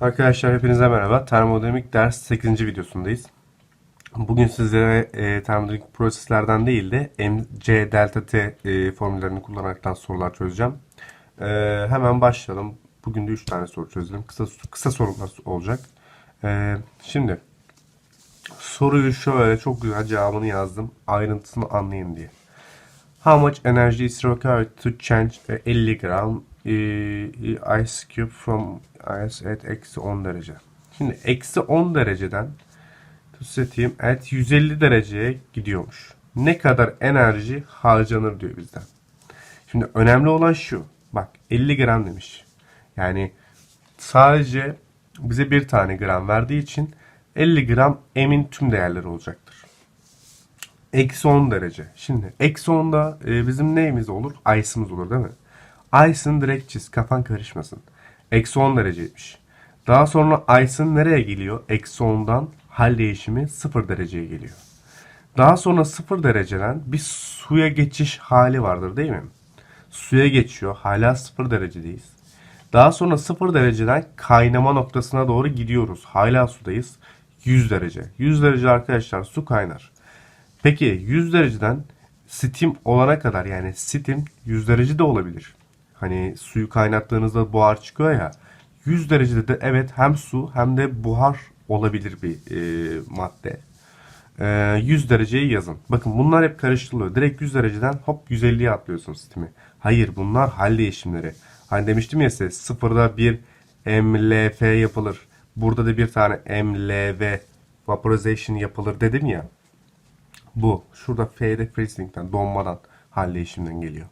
Arkadaşlar hepinize merhaba. Termodinamik ders 8. videosundayız. Bugün sizlere e, termodinamik proseslerden değil de MC delta T e, formüllerini kullanaraktan sorular çözeceğim. E, hemen başlayalım. Bugün de 3 tane soru çözelim. Kısa kısa sorular olacak. E, şimdi soruyu şöyle çok güzel cevabını yazdım. Ayrıntısını anlayın diye. How much energy is required to change a 50 gram ice cube from ice at eksi 10 derece? Şimdi eksi 10 dereceden seteyim at 150 dereceye gidiyormuş. Ne kadar enerji harcanır diyor bizden. Şimdi önemli olan şu. Bak 50 gram demiş. Yani sadece bize bir tane gram verdiği için 50 gram M'in tüm değerleri olacaktır. Eksi 10 derece. Şimdi eksi 10'da e, bizim neyimiz olur? Ice'ımız olur değil mi? Ice'ın direkt çiz. Kafan karışmasın. Eksi 10 dereceymiş. Daha sonra Ice'ın nereye geliyor? Eksi 10'dan hal değişimi 0 dereceye geliyor. Daha sonra 0 dereceden bir suya geçiş hali vardır değil mi? Suya geçiyor. Hala 0 derecedeyiz. Daha sonra 0 dereceden kaynama noktasına doğru gidiyoruz. Hala sudayız. 100 derece. 100 derece arkadaşlar su kaynar. Peki 100 dereceden steam olana kadar yani steam 100 derece de olabilir. Hani suyu kaynattığınızda buhar çıkıyor ya. 100 derecede de evet hem su hem de buhar olabilir bir e, madde. E, 100 dereceyi yazın. Bakın bunlar hep karıştırılıyor. Direkt 100 dereceden hop 150'ye atlıyorsun steam'i. Hayır bunlar hal değişimleri. Hani demiştim ya size sıfırda bir MLF yapılır. Burada da bir tane MLV vaporization yapılır dedim ya. Bu. Şurada F'de freezing'den, donmadan, hal değişiminden geliyor.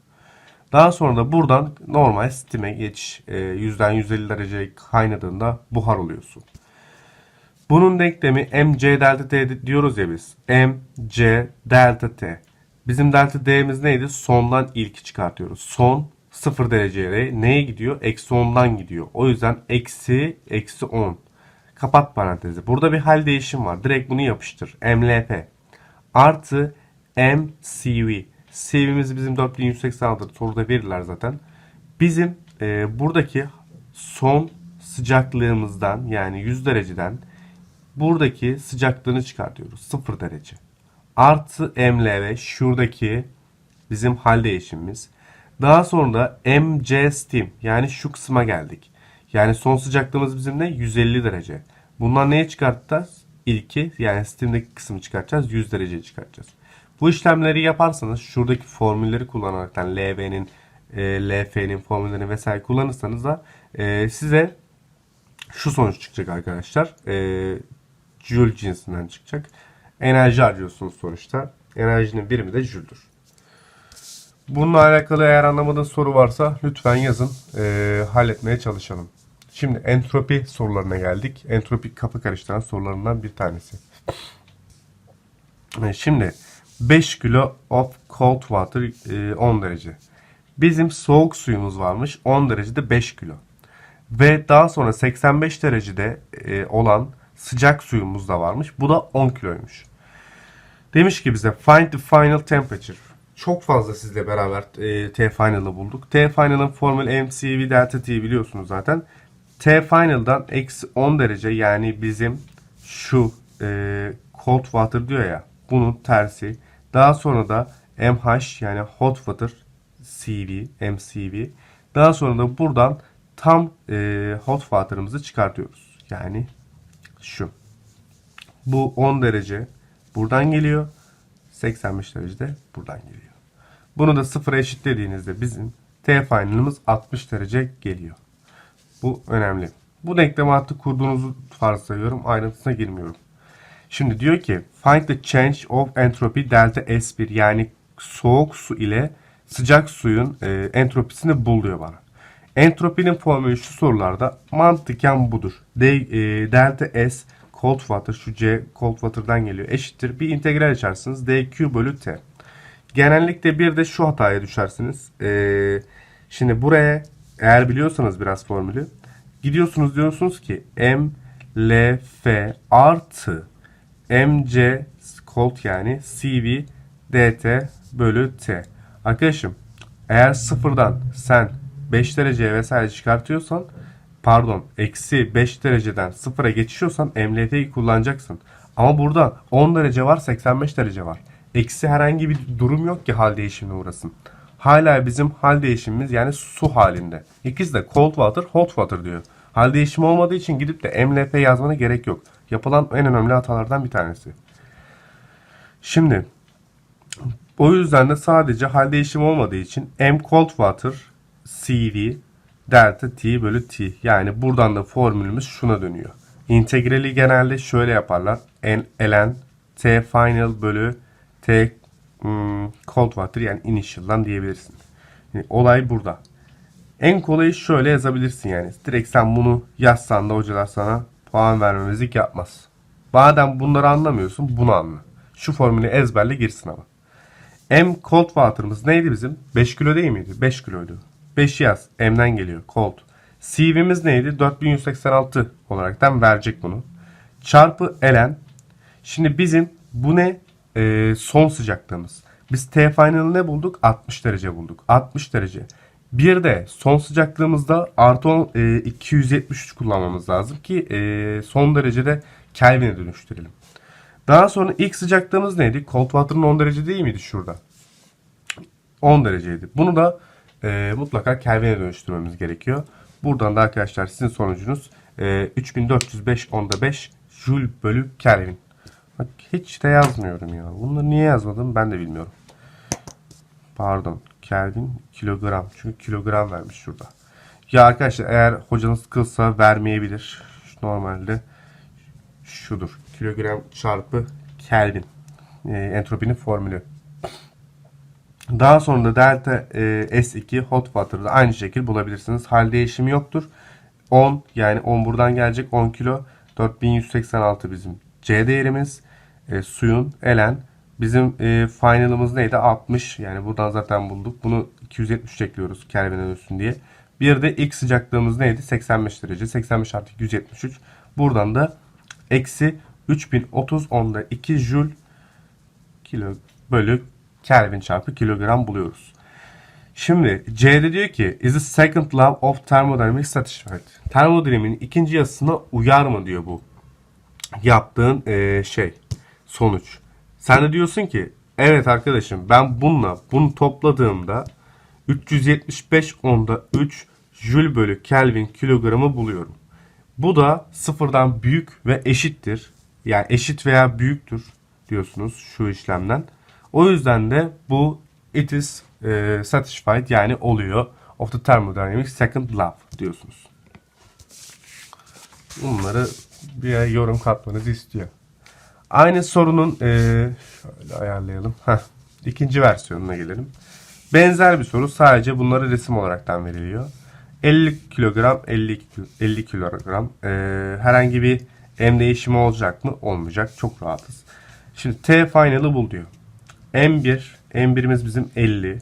Daha sonra da buradan normal steam'e geçiş e, 100'den 150 dereceye kaynadığında buhar oluyorsun. Bunun denklemi mc delta t diyoruz ya biz. mc delta t. Bizim delta t'miz neydi? Sondan ilki çıkartıyoruz. Son 0 dereceye neye gidiyor? Eksi 10'dan gidiyor. O yüzden eksi eksi 10. Kapat parantezi. Burada bir hal değişim var. Direkt bunu yapıştır. mlp artı MCV. CV'miz bizim 4186 soruda verirler zaten. Bizim e, buradaki son sıcaklığımızdan yani 100 dereceden buradaki sıcaklığını çıkartıyoruz. 0 derece. Artı MLV şuradaki bizim hal değişimimiz. Daha sonra da MC Steam yani şu kısma geldik. Yani son sıcaklığımız bizim ne? 150 derece. Bundan neye çıkartacağız? İlki yani Steam'deki kısmı çıkartacağız. 100 dereceye çıkartacağız. Bu işlemleri yaparsanız şuradaki formülleri kullanaraktan LV'nin, e, LF'nin formüllerini vesaire kullanırsanız da e, size şu sonuç çıkacak arkadaşlar. E, Joule cinsinden çıkacak. Enerji harcıyorsunuz sonuçta. Enerjinin birimi de Joule'dur. Bununla alakalı eğer anlamadığınız soru varsa lütfen yazın. E, halletmeye çalışalım. Şimdi entropi sorularına geldik. Entropi kapı karıştıran sorularından bir tanesi. E, Şimdi 5 kilo of cold water e, 10 derece. Bizim soğuk suyumuz varmış 10 derecede 5 kilo. Ve daha sonra 85 derecede e, olan sıcak suyumuz da varmış. Bu da 10 kiloymuş. Demiş ki bize find the final temperature. Çok fazla sizle beraber e, T final'ı bulduk. T final'ın formülü MCV delta T biliyorsunuz zaten. T final'dan eksi 10 derece yani bizim şu e, cold water diyor ya bunun tersi. Daha sonra da MH yani hot water CV, MCV. Daha sonra da buradan tam e, hot water'ımızı çıkartıyoruz. Yani şu. Bu 10 derece buradan geliyor. 85 derecede buradan geliyor. Bunu da sıfıra eşitlediğinizde bizim T final'ımız 60 derece geliyor. Bu önemli. Bu denklemi hattı kurduğunuzu varsayıyorum. Ayrıntısına girmiyorum. Şimdi diyor ki find the change of entropy delta S1 yani soğuk su ile sıcak suyun e, entropisini bul diyor bana. Entropinin formülü şu sorularda mantıken budur. D, e, delta S cold water şu C cold water'dan geliyor eşittir. Bir integral açarsınız dq bölü t. Genellikle bir de şu hataya düşersiniz. E, şimdi buraya eğer biliyorsanız biraz formülü gidiyorsunuz diyorsunuz ki m L F artı mc cold yani cv dt bölü t. Arkadaşım eğer sıfırdan sen 5 dereceye vesaire çıkartıyorsan pardon eksi 5 dereceden sıfıra geçiyorsan MLT'yi kullanacaksın. Ama burada 10 derece var 85 derece var. Eksi herhangi bir durum yok ki hal değişimine uğrasın. Hala bizim hal değişimimiz yani su halinde. İkisi de cold water, hot water diyor. Hal değişimi olmadığı için gidip de MLP yazmana gerek yok. Yapılan en önemli hatalardan bir tanesi. Şimdi o yüzden de sadece hal değişimi olmadığı için M cold water CV delta T bölü T. Yani buradan da formülümüz şuna dönüyor. İntegrali genelde şöyle yaparlar. N, ln T final bölü T hmm, cold water yani initial'dan diyebilirsin. Yani olay burada. En kolayı şöyle yazabilirsin yani. Direkt sen bunu yazsan da hocalar sana puan vermemezlik yapmaz. Madem bunları anlamıyorsun bunu anla. Şu formülü ezberle girsin ama. M cold water'ımız neydi bizim? 5 kilo değil miydi? 5 kiloydu. 5 yaz. M'den geliyor. Cold. CV'miz neydi? 4186 olaraktan verecek bunu. Çarpı ln. Şimdi bizim bu ne? Ee, son sıcaklığımız. Biz T final'ı ne bulduk? 60 derece bulduk. 60 derece. Bir de son sıcaklığımızda artı 10, e, 273 kullanmamız lazım ki e, son derecede Kelvin'e dönüştürelim. Daha sonra ilk sıcaklığımız neydi? Cold water'ın 10 derece değil miydi şurada? 10 dereceydi. Bunu da e, mutlaka Kelvin'e dönüştürmemiz gerekiyor. Buradan da arkadaşlar sizin sonucunuz e, 3405 onda 5 Joule bölü Kelvin. Bak hiç de yazmıyorum ya. Bunları niye yazmadım ben de bilmiyorum. Pardon. Kelvin kilogram. Çünkü kilogram vermiş şurada. Ya arkadaşlar eğer hocanız kılsa vermeyebilir. Normalde şudur. Kilogram çarpı Kelvin. E, entropinin formülü. Daha sonra da delta e, S2 hot water'da aynı şekilde bulabilirsiniz. Hal değişimi yoktur. 10 yani 10 buradan gelecek 10 kilo 4186 bizim C değerimiz. E, suyun elen bizim e, final'ımız neydi? 60 yani buradan zaten bulduk. Bunu 273 ekliyoruz Kelvin'e dönsün diye. Bir de ilk sıcaklığımız neydi? 85 derece. 85 artı 273. Buradan da eksi 3030 onda 2 joule kilo bölü Kelvin çarpı kilogram buluyoruz. Şimdi C'de diyor ki is the second law of thermodynamics satisfied? Termodinamiğin ikinci yasasına uyar mı diyor bu yaptığın eee, şey sonuç. Sen de diyorsun ki evet arkadaşım ben bununla bunu topladığımda 375 onda 3 Joule bölü Kelvin kilogramı buluyorum. Bu da sıfırdan büyük ve eşittir. Yani eşit veya büyüktür diyorsunuz şu işlemden. O yüzden de bu it is e, satisfied yani oluyor of the thermodynamics second law diyorsunuz. Bunları bir yorum katmanızı istiyor. Aynı sorunun e, şöyle ayarlayalım. Heh, ikinci versiyonuna gelelim. Benzer bir soru sadece bunları resim olaraktan veriliyor. 50 kilogram 50 kilo- 50 kilogram e, herhangi bir em değişimi olacak mı? Olmayacak. Çok rahatız. Şimdi T final'ı bul diyor. M1 M1'imiz bizim 50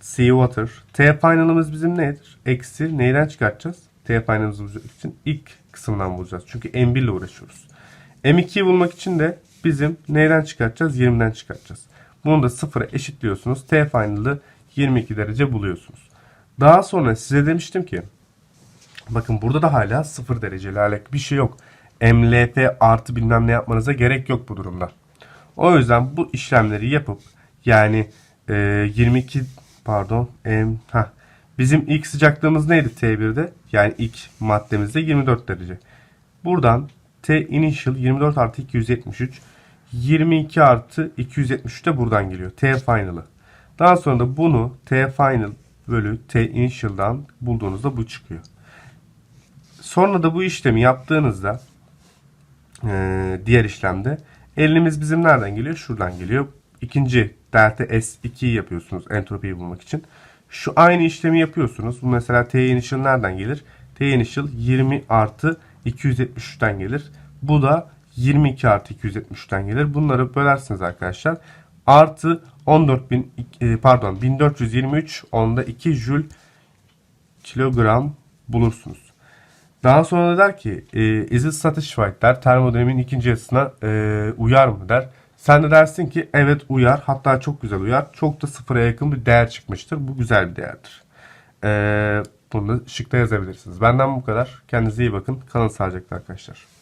Sea water. T final'ımız bizim nedir? Eksi neyden çıkartacağız? T final'ımızı bulacak için ilk kısımdan bulacağız. Çünkü M1 ile uğraşıyoruz. M2'yi bulmak için de bizim neyden çıkartacağız? 20'den çıkartacağız. Bunu da sıfıra eşitliyorsunuz. T final'ı 22 derece buluyorsunuz. Daha sonra size demiştim ki bakın burada da hala 0 dereceyle alakalı bir şey yok. MLP artı bilmem ne yapmanıza gerek yok bu durumda. O yüzden bu işlemleri yapıp yani e, 22 pardon M, heh, bizim ilk sıcaklığımız neydi T1'de? Yani ilk maddemizde 24 derece. Buradan T initial 24 artı 273 22 artı 273 de buradan geliyor. T final'ı. Daha sonra da bunu T final bölü T initial'dan bulduğunuzda bu çıkıyor. Sonra da bu işlemi yaptığınızda ee, diğer işlemde elimiz bizim nereden geliyor? Şuradan geliyor. İkinci delta S2'yi yapıyorsunuz entropiyi bulmak için. Şu aynı işlemi yapıyorsunuz. Bu mesela T initial nereden gelir? T initial 20 artı 273'ten gelir. Bu da 22 artı 273'ten gelir. Bunları bölersiniz arkadaşlar. Artı 14.000 e, pardon 1423 onda 2 jül kilogram bulursunuz. Daha sonra da der ki e, is it satisfied der. Termodinamiğin ikinci yasasına e, uyar mı der. Sen de dersin ki evet uyar. Hatta çok güzel uyar. Çok da sıfıra yakın bir değer çıkmıştır. Bu güzel bir değerdir. E, Bunu şıkta yazabilirsiniz. Benden bu kadar. Kendinize iyi bakın. Kalın sağlıcakla arkadaşlar.